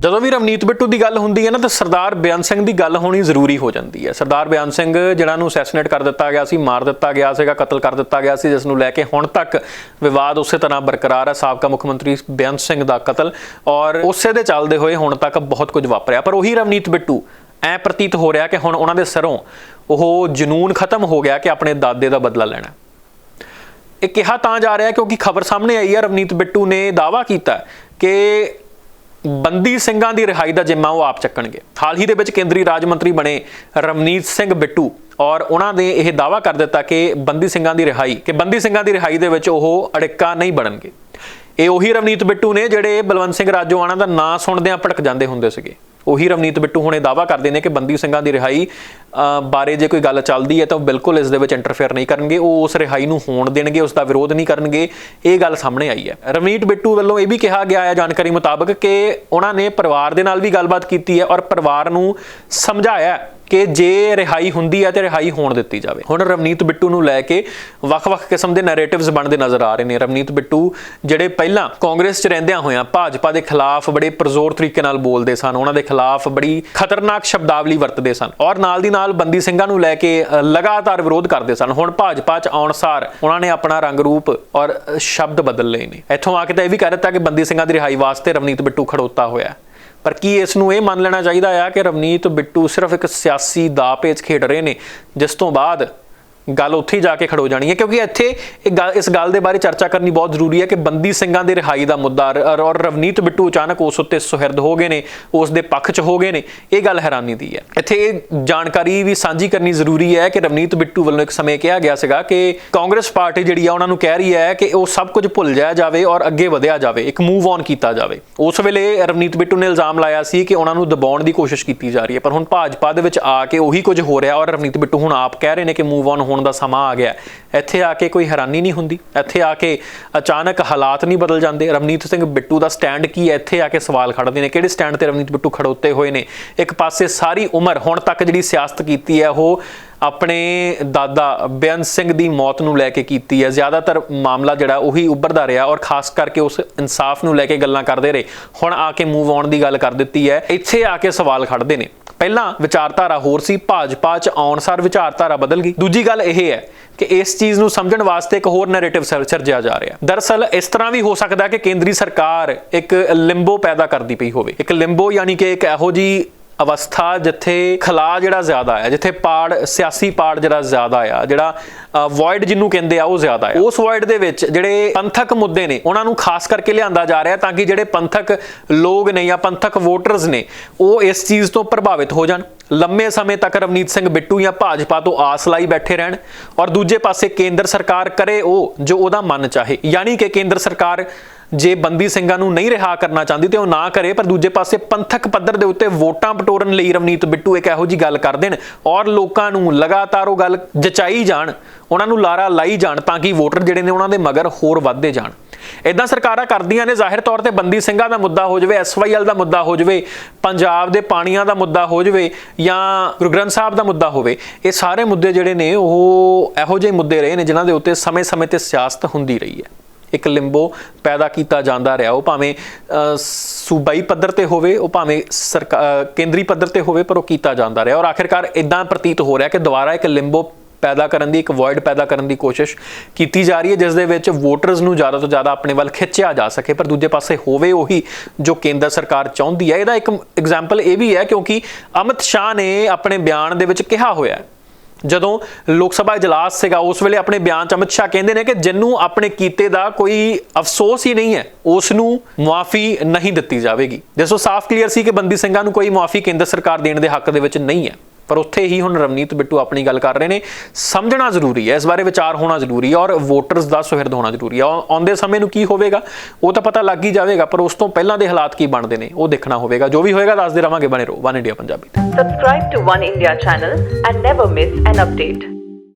ਜਦੋਂ ਵੀ ਰਵਨੀਤ ਬਿੱਟੂ ਦੀ ਗੱਲ ਹੁੰਦੀ ਹੈ ਨਾ, ਤਾਂ ਸਰਦਾਰ ਬਿਆਨ ਸਿੰਘ ਦੀ ਗੱਲ ਹੋਣੀ ਜ਼ਰੂਰੀ ਹੋ ਜਾਂਦੀ ਹੈ। ਸਰਦਾਰ ਬਿਆਨ ਸਿੰਘ ਜਿਹੜਾ ਨੂੰ ਅਸੈਸੀਨੇਟ ਕਰ ਦਿੱਤਾ ਗਿਆ ਸੀ, ਮਾਰ ਦਿੱਤਾ ਗਿਆ ਸੀਗਾ, ਕਤਲ ਕਰ ਦਿੱਤਾ ਗਿਆ ਸੀ, ਜਿਸ ਨੂੰ ਲੈ ਕੇ ਹੁਣ ਤੱਕ ਵਿਵਾਦ ਉਸੇ ਤਰ੍ਹਾਂ ਬਰਕਰਾਰ ਹੈ, ਸਾਬਕਾ ਮੁੱਖ ਮੰਤਰੀ ਬਿਆਨ ਸਿੰਘ ਦਾ ਕਤਲ ਔਰ ਉਸੇ ਦੇ ਚੱਲਦੇ ਹੋਏ ਹੁਣ ਤੱਕ ਬਹੁਤ ਕੁਝ ਵਾਪਰਿਆ। ਪਰ ਉਹੀ ਰਵਨੀਤ ਬਿੱਟੂ ਐ ਪ੍ਰਤੀਤ ਹੋ ਰਿਹਾ ਕਿ ਹੁਣ ਉਹਨਾਂ ਦੇ ਸਰੋਂ ਉਹ ਜਨੂਨ ਖਤਮ ਹੋ ਗਿਆ ਕਿ ਆਪਣੇ ਦਾਦੇ ਦਾ ਬਦਲਾ ਲੈਣਾ ਇਹ ਕਿਹਾ ਤਾਂ ਜਾ ਰਿਹਾ ਕਿਉਂਕਿ ਖਬਰ ਸਾਹਮਣੇ ਆਈ ਹੈ, ਰਵਨੀਤ ਬਿੱਟੂ ਨੇ ਦਾਵਾ ਕੀਤਾ ਕਿ ਬੰਦੀ ਸਿੰਘਾਂ ਦੀ ਰਿਹਾਈ ਦਾ ਜਿੰਮਾ ਉਹ ਆਪ ਚੱਕਣਗੇ। ਹਾਲ ਹੀ ਦੇ ਵਿੱਚ ਕੇਂਦਰੀ ਰਾਜ ਮੰਤਰੀ ਬਣੇ ਰਵਨੀਤ ਸਿੰਘ ਬਿੱਟੂ ਔਰ ਉਹਨਾਂ ਨੇ ਇਹ ਦਾਵਾ ਕਰ ਦਿੱਤਾ ਕਿ ਬੰਦੀ ਸਿੰਘਾਂ ਦੀ ਰਿਹਾਈ, ਕਿ ਬੰਦੀ ਸਿੰਘਾਂ ਦੀ ਰਿਹਾਈ ਦੇ ਵਿੱਚ ਉਹ ਅੜਿੱਕਾ ਨਹੀਂ ਬਣਨਗੇ। ਇਹ ਉਹੀ ਰਵਨੀਤ ਬਿੱਟੂ ਨੇ ਜਿਹੜੇ ਬਲਵੰਤ ਸਿੰਘ ਰਾਜੋਆਣਾ ਦਾ ਨਾਂ ਸੁਣਦਿਆਂ ਭਟਕ ਜਾਂਦੇ ਹੁੰਦੇ ਸੀਗੇ। ਉਹੀ ਰਵਨੀਤ ਬਿੱਟੂ ਹੁਣੇ ਦਾਵਾ ਕਰਦੇ ਨੇ ਕਿ ਬੰਦੀ ਸਿੰਘਾਂ ਦੀ ਰਿਹਾਈ ਬਾਰੇ ਜੇ ਕੋਈ ਗੱਲ ਚੱਲਦੀ ਹੈ ਤਾਂ ਉਹ ਬਿਲਕੁਲ ਇਸ ਦੇ ਵਿੱਚ ਇੰਟਰਫੇਅਰ ਨਹੀਂ ਕਰਨਗੇ, ਉਹ ਉਸ ਰਿਹਾਈ ਨੂੰ ਹੋਣ ਦੇਣਗੇ, ਉਸ ਦਾ ਵਿਰੋਧ ਨਹੀਂ ਕਰਨਗੇ। ਇਹ ਗੱਲ ਸਾਹਮਣੇ ਆਈ ਹੈ। ਰਵਨੀਤ ਬਿੱਟੂ ਵੱਲੋਂ ਇਹ ਵੀ ਕਿਹਾ ਗਿਆ ਹੈ ਜਾਣਕਾਰੀ ਮੁਤਾਬਕ ਕਿ ਉਹਨਾਂ ਨੇ ਪਰਿਵਾਰ ਦੇ ਨਾਲ ਵੀ ਗੱਲਬਾਤ ਕੀਤੀ ਹੈ ਔਰ ਪਰਿਵਾਰ ਨੂੰ ਸਮਝਾਇਆ ਕਿ ਜੇ ਰਿਹਾਈ ਹੁੰਦੀ ਹੈ ਤੇ ਰਿਹਾਈ ਹੋਣ ਦਿੱਤੀ ਜਾਵੇ। ਹੁਣ ਰਵਨੀਤ ਬਿੱਟੂ ਨੂੰ ਲੈ ਕੇ ਵੱਖ-ਵੱਖ ਕਿਸਮ ਦੇ ਨੈਰੇਟਿਵਸ ਬਣਦੇ ਨਜ਼ਰ ਆ ਰਹੇ ਨੇ। ਰਵਨੀਤ ਬਿੱਟੂ ਜਿਹੜੇ ਪਹਿਲਾਂ ਕਾਂਗਰਸ 'ਚ ਰਹਿੰਦਿਆਂ ਹੋਇਆਂ ਭਾਜਪਾ ਦੇ ਖਿਲਾਫ ਬੜੇ ਪ੍ਰਜ਼ੋਰ ਤਰੀਕੇ ਨਾਲ ਬੋਲਦੇ ਸਨ, ਉਹਨਾਂ ਦੇ ਖਿਲਾਫ ਬੜੀ ਖਤਰਨਾਕ ਸ਼ਬਦਾਵਲੀ ਵਰਤਦੇ ਸਨ ਔਰ ਨਾਲ ਦੀ ਨਾਲ ਬੰਦੀ ਸਿੰਘਾਂ ਨੂੰ ਲੈ ਕੇ ਲਗਾਤਾਰ ਵਿਰੋਧ ਕਰਦੇ ਸਨ। ਹੁਣ ਭਾਜਪਾ 'ਚ ਆਉਣ ਸਾਰ ਉਹਨਾਂ ਨੇ ਆਪਣਾ ਰੰਗ ਰੂਪ ਔਰ ਸ਼ਬਦ ਬਦਲ ਲਏ ਨੇ। ਇੱਥੋਂ ਆ ਕੇ ਤਾਂ ਇਹ ਵੀ ਕਹਿ ਦਿੱਤਾ ਕਿ ਬੰਦੀ ਸਿੰਘਾਂ ਦੀ ਰਿਹਾਈ ਵਾਸਤੇ ਰਵਨੀਤ ਬਿੱਟੂ ਖੜੋਤਾ ਹੋਇਆ। ਪਰ ਕੀ ਇਸ ਨੂੰ ਇਹ ਮੰਨ ਲੈਣਾ ਚਾਹੀਦਾ ਆ ਕਿ ਰਵਨੀਤ ਬਿੱਟੂ ਸਿਰਫ ਇੱਕ ਸਿਆਸੀ ਦਾਅਪੇਚ ਖੇਡ ਰਹੇ ਨੇ, ਜਿਸ ਤੋਂ ਬਾਅਦ ਗੱਲ ਉੱਥੇ ਹੀ ਜਾ ਕੇ ਖੜੋ ਜਾਣੀ ਹੈ, ਕਿਉਂਕਿ ਇੱਥੇ ਇਹ ਗੱਲ ਇਸ ਗੱਲ ਦੇ ਬਾਰੇ ਚਰਚਾ ਕਰਨੀ ਬਹੁਤ ਜ਼ਰੂਰੀ ਹੈ ਕਿ ਬੰਦੀ ਸਿੰਘਾਂ ਦੀ ਰਿਹਾਈ ਦਾ ਮੁੱਦਾ ਔਰ- ਔਰ ਰਵਨੀਤ ਬਿੱਟੂ ਅਚਾਨਕ ਉਸ ਉੱਤੇ ਸੁਹਿਰਦ ਹੋ ਗਏ ਨੇ, ਉਸ ਦੇ ਪੱਖ 'ਚ ਹੋ ਗਏ ਨੇ, ਇਹ ਗੱਲ ਹੈਰਾਨੀ ਦੀ ਹੈ। ਇੱਥੇ ਇਹ ਜਾਣਕਾਰੀ ਵੀ ਸਾਂਝੀ ਕਰਨੀ ਜ਼ਰੂਰੀ ਹੈ ਕਿ ਰਵਨੀਤ ਬਿੱਟੂ ਵੱਲੋਂ ਇੱਕ ਸਮੇਂ ਕਿਹਾ ਗਿਆ ਸੀਗਾ ਕਿ ਕਾਂਗਰਸ ਪਾਰਟੀ ਜਿਹੜੀ ਆ, ਉਹਨਾਂ ਨੂੰ ਕਹਿ ਰਹੀ ਹੈ ਕਿ ਉਹ ਸਭ ਕੁਝ ਭੁੱਲ ਜਾਇਆ ਜਾਵੇ ਔਰ ਅੱਗੇ ਵਧਿਆ ਜਾਵੇ, ਇੱਕ ਮੂਵ ਔਨ ਕੀਤਾ ਜਾਵੇ। ਉਸ ਵੇਲੇ ਰਵਨੀਤ ਬਿੱਟੂ ਨੇ ਇਲਜ਼ਾਮ ਲਾਇਆ ਸੀ ਕਿ ਉਹਨਾਂ ਨੂੰ ਦਬਾਉਣ ਦੀ ਕੋਸ਼ਿਸ਼ ਕੀਤੀ ਜਾ ਰਹੀ ਹੈ, ਪਰ ਹੁਣ ਭਾਜਪਾ ਦੇ ਵਿੱਚ ਆ ਕੇ ਉਹੀ ਕੁਝ ਹੋ ਰਿਹਾ ਔਰ ਰਵਨੀਤ ਬਿੱਟੂ ਹੁਣ ਆਪ ਕਹਿ ਰਹੇ ਨੇ ਕਿ ਮੂਵ ਔਨ ਹੋਣ ਦਾ ਸਮਾਂ ਆ ਗਿਆ। ਇੱਥੇ ਆ ਕੇ ਕੋਈ ਹੈਰਾਨੀ ਨਹੀਂ ਹੁੰਦੀ। ਇੱਥੇ ਆ ਕੇ ਅਚਾਨਕ ਹਾਲਾਤ ਨਹੀਂ ਬਦਲ ਜਾਂਦੇ। ਰਵਨੀਤ ਸਿੰਘ ਬਿੱਟੂ ਦਾ ਸਟੈਂਡ ਕੀ ਹੈ? ਇੱਥੇ ਆ ਕੇ ਸਵਾਲ ਖੜਦੇ ਨੇ। ਕਿਹੜੇ ਸਟੈਂਡ ਤੇ ਰਵਨੀਤ ਬਿੱਟੂ ਖੜੋਤੇ ਹੋਏ ਨੇ? ਇੱਕ ਪਾਸੇ ਸਾਰੀ ਉਮਰ ਹੁਣ ਤੱਕ ਜਿਹੜੀ ਸਿਆਸਤ ਕੀਤੀ ਹੈ, ਉਹ ਆਪਣੇ ਦਾਦਾ ਬੇਅੰਤ ਸਿੰਘ ਦੀ ਮੌਤ ਨੂੰ ਲੈ ਕੇ ਕੀਤੀ ਹੈ। ਜ਼ਿਆਦਾਤਰ ਮਾਮਲਾ ਜਿਹੜਾ, ਉਹੀ ਉੱਭਰਦਾ ਰਿਹਾ ਔਰ ਖਾਸ ਕਰਕੇ ਉਸ ਇਨਸਾਫ ਨੂੰ ਲੈ ਕੇ ਗੱਲਾਂ ਕਰਦੇ ਰਹੇ। ਹੁਣ ਆ ਕੇ ਮੂਵ ਆਨ ਦੀ ਗੱਲ ਕਰ ਦਿੱਤੀ ਹੈ। ਇੱਥੇ ਆ ਕੇ ਸਵਾਲ ਖੜਦੇ ਨੇ। ਪਹਿਲਾਂ ਵਿਚਾਰਧਾਰਾ ਹੋਰ ਸੀ, ਭਾਜਪਾ ਚ ਆਉਣ ਸਾਰ ਵਿਚਾਰਧਾਰਾ ਬਦਲ ਗਈ। ਦੂਜੀ ਗੱਲ ਇਹ ਹੈ ਕਿ ਇਸ ਚੀਜ਼ ਨੂੰ ਸਮਝਣ ਵਾਸਤੇ ਇੱਕ ਹੋਰ ਨੈਰੇਟਿਵ ਸਿਰਜਿਆ ਜਾ ਰਿਹਾ। ਦਰਅਸਲ ਇਸ ਤਰ੍ਹਾਂ ਵੀ ਹੋ ਸਕਦਾ ਕਿ ਕੇਂਦਰੀ ਸਰਕਾਰ ਇੱਕ ਲਿੰਬੋ ਪੈਦਾ ਕਰਦੀ ਪਈ ਹੋਵੇ। ਇੱਕ ਲਿੰਬੋ ਯਾਨੀ ਕਿ ਇੱਕ ਇਹੋ ਜੀ ਅਵਸਥਾ ਜਿੱਥੇ ਖਲਾ ਜਿਹੜਾ ਜ਼ਿਆਦਾ ਆ, ਜਿੱਥੇ ਪਾੜ, ਸਿਆਸੀ ਪਾੜ ਜਿਹੜਾ ਜ਼ਿਆਦਾ ਆ, ਜਿਹੜਾ ਵੋਇਡ ਜਿਹਨੂੰ ਕਹਿੰਦੇ ਆ, ਉਹ ਜ਼ਿਆਦਾ ਆ। ਉਸ ਵੋਇਡ ਦੇ ਵਿੱਚ ਜਿਹੜੇ ਪੰਥਕ ਮੁੱਦੇ ਨੇ, ਉਹਨਾਂ ਨੂੰ ਖਾਸ ਕਰਕੇ ਲਿਆਂਦਾ ਜਾ ਰਿਹਾ ਤਾਂ ਕਿ ਜਿਹੜੇ ਪੰਥਕ ਲੋਕ ਨੇ ਜਾਂ ਪੰਥਕ ਵੋਟਰਸ ਨੇ, ਉਹ ਇਸ ਚੀਜ਼ ਤੋਂ ਪ੍ਰਭਾਵਿਤ ਹੋ ਜਾਣ। ਲੰਮੇ ਸਮੇਂ ਤੱਕ ਰਵਨੀਤ ਸਿੰਘ ਬਿੱਟੂ ਜਾਂ ਭਾਜਪਾ ਤੋਂ ਆਸ ਲਾਈ ਬੈਠੇ ਰਹਿਣ ਔਰ ਦੂਜੇ ਪਾਸੇ ਕੇਂਦਰ ਸਰਕਾਰ ਕਰੇ ਉਹ ਜੋ ਉਹਦਾ ਮਨ ਚਾਹੇ। ਯਾਨੀ ਕਿ ਕੇਂਦਰ ਸਰਕਾਰ ਜੇ ਬੰਦੀ ਸਿੰਘਾਂ ਨੂੰ ਨਹੀਂ ਰਿਹਾ ਕਰਨਾ ਚਾਹੁੰਦੀ ਤੇ ਉਹ ਨਾ ਕਰੇ, ਪਰ ਦੂਜੇ ਪਾਸੇ ਪੰਥਕ ਪੱਧਰ ਦੇ ਉੱਤੇ ਵੋਟਾਂ ਪਟੋਰਨ ਲਈ ਰਵਨੀਤ ਬਿੱਟੂ ਇੱਕ ਇਹੋ ਜੀ ਗੱਲ ਕਰ ਦੇਣ ਔਰ ਲੋਕਾਂ ਨੂੰ ਲਗਾਤਾਰ ਉਹ ਗੱਲ ਜਚਾਈ ਜਾਣ, ਉਹਨਾਂ ਨੂੰ ਲਾਰਾ ਲਾਈ ਜਾਣ ਤਾਂ ਕਿ ਵੋਟਰ ਜਿਹੜੇ ਨੇ ਉਹਨਾਂ ਦੇ ਮਗਰ ਹੋਰ ਵੱਧਦੇ ਜਾਣ। ਇਦਾਂ ਸਰਕਾਰਾਂ ਕਰਦੀਆਂ ਨੇ, ਜ਼ਾਹਿਰ ਤੌਰ ਤੇ ਬੰਦੀ ਸਿੰਘਾਂ ਦਾ ਮੁੱਦਾ ਹੋ ਜਾਵੇ ਐਸਵਾਈਐਲ ਦਾ ਮੁੱਦਾ ਹੋ ਜਾਵੇ, ਪੰਜਾਬ ਦੇ ਪਾਣੀਆਂ ਦਾ ਮੁੱਦਾ ਹੋ ਜਾਵੇ ਜਾਂ ਗੁਰੂ ਗ੍ਰੰਥ ਸਾਹਿਬ ਦਾ ਮੁੱਦਾ ਹੋਵੇ, ਇਹ ਸਾਰੇ ਮੁੱਦੇ ਜਿਹੜੇ ਨੇ ਉਹ ਇਹੋ ਜਿਹੇ ਮੁੱਦੇ ਰਹੇ ਨੇ ਜਿਨ੍ਹਾਂ ਦੇ ਉੱਤੇ ਸਮੇਂ-ਸਮੇਂ ਤੇ ਸਿਆਸਤ ਹੁੰਦੀ ਰਹੀ ਹੈ। ਇੱਕ ਲਿੰਬੋ ਪੈਦਾ ਕੀਤਾ ਜਾਂਦਾ ਰਿਹਾ। ਉਹ ਭਾਵੇਂ ਸੂਬਾਈ ਪੱਧਰ ਤੇ ਹੋਵੇ, ਉਹ ਭਾਵੇਂ ਸਰਕਾ- ਕੇਂਦਰੀ ਪੱਧਰ ਤੇ ਹੋਵੇ, ਪਰ ਉਹ ਕੀਤਾ ਜਾਂਦਾ ਰਿਹਾ। ਔਰ ਆਖਿਰਕਾਰ ਇਦਾਂ ਪ੍ਰਤੀਤ ਹੋ ਰਿਹਾ ਕਿ ਦੁਬਾਰਾ ਇੱਕ ਲਿੰਬੋ ਪੈਦਾ ਕਰਨ ਦੀ, ਇੱਕ ਵਰਡ ਪੈਦਾ ਕਰਨ ਦੀ ਕੋਸ਼ਿਸ਼ ਕੀਤੀ ਜਾ ਰਹੀ ਹੈ, ਜਿਸ ਦੇ ਵਿੱਚ ਵੋਟਰਸ ਨੂੰ ਜ਼ਿਆਦਾ ਤੋਂ ਜ਼ਿਆਦਾ ਆਪਣੇ ਵੱਲ ਖਿੱਚਿਆ ਜਾ ਸਕੇ। ਪਰ ਦੂਜੇ ਪਾਸੇ ਹੋਵੇ ਉਹੀ ਜੋ ਕੇਂਦਰ ਸਰਕਾਰ ਚਾਹੁੰਦੀ ਹੈ। ਇਹਦਾ ਇੱਕ ਐਗਜ਼ਾਮਪਲ ਇਹ ਵੀ ਹੈ ਕਿਉਂਕਿ ਅਮਿਤ ਸ਼ਾਹ ਨੇ ਆਪਣੇ ਬਿਆਨ ਦੇ ਵਿੱਚ ਕਿਹਾ ਹੋਇਆ ਹੈ। ਜਦੋਂ ਲੋਕ ਸਭਾ ਇਜਲਾਸ ਸੀਗਾ, ਉਸ ਵੇਲੇ ਆਪਣੇ ਬਿਆਨ ਚ ਅਮਿਤ ਸ਼ਾਹ ਕਹਿੰਦੇ ਨੇ ਕਿ ਜਿੰਨੂੰ ਆਪਣੇ ਕੀਤੇ ਦਾ ਕੋਈ ਅਫਸੋਸ ਹੀ ਨਹੀਂ ਹੈ ਉਸ ਨੂੰ ਮੁਆਫੀ ਨਹੀਂ ਦਿੱਤੀ ਜਾਵੇਗੀ। ਜਿਸੋ ਸਾਫ਼ ਕਲੀਅਰ ਸੀ ਕਿ ਬੰਦੀ ਸਿੰਘਾਂ ਨੂੰ ਕੋਈ ਮੁਆਫੀ ਕੇਂਦਰ ਸਰਕਾਰ ਦੇਣ ਦੇ ਹੱਕ ਦੇ ਵਿੱਚ ਨਹੀਂ ਹੈ। ਪਰ ਉੱਥੇ ਹੀ ਹੁਣ ਰਵਨੀਤ ਬਿੱਟੂ ਆਪਣੀ ਗੱਲ ਕਰ ਰਹੇ ਨੇ। ਸਮਝਣਾ ਜ਼ਰੂਰੀ ਹੈ, ਇਸ ਬਾਰੇ ਵਿਚਾਰ ਹੋਣਾ ਜ਼ਰੂਰੀ ਹੈ ਔਰ ਵੋਟਰਸ ਦਾ ਸੁਹਿਰਦ ਹੋਣਾ ਜ਼ਰੂਰੀ ਹੈ। ਆਉਂਦੇ ਸਮੇਂ ਨੂੰ ਕੀ ਹੋਵੇਗਾ? ਉਹ ਤਾਂ ਪਤਾ ਲੱਗ ਹੀ ਜਾਵੇਗਾ, ਪਰ ਉਸ ਤੋਂ ਪਹਿਲਾਂ ਦੇ ਹਾਲਾਤ ਕੀ ਬਣਦੇ ਨੇ, ਉਹ ਦੇਖਣਾ ਹੋਵੇਗਾ। ਜੋ ਵੀ ਹੋਏਗਾ, ਦੱਸਦੇ ਰਵਾਂਗੇ ਬਣੇ ਰਹੋ। ਵਨ ਇੰਡੀਆ ਪੰਜਾਬੀ ਤੇ। Subscribe to One India channel and never miss an.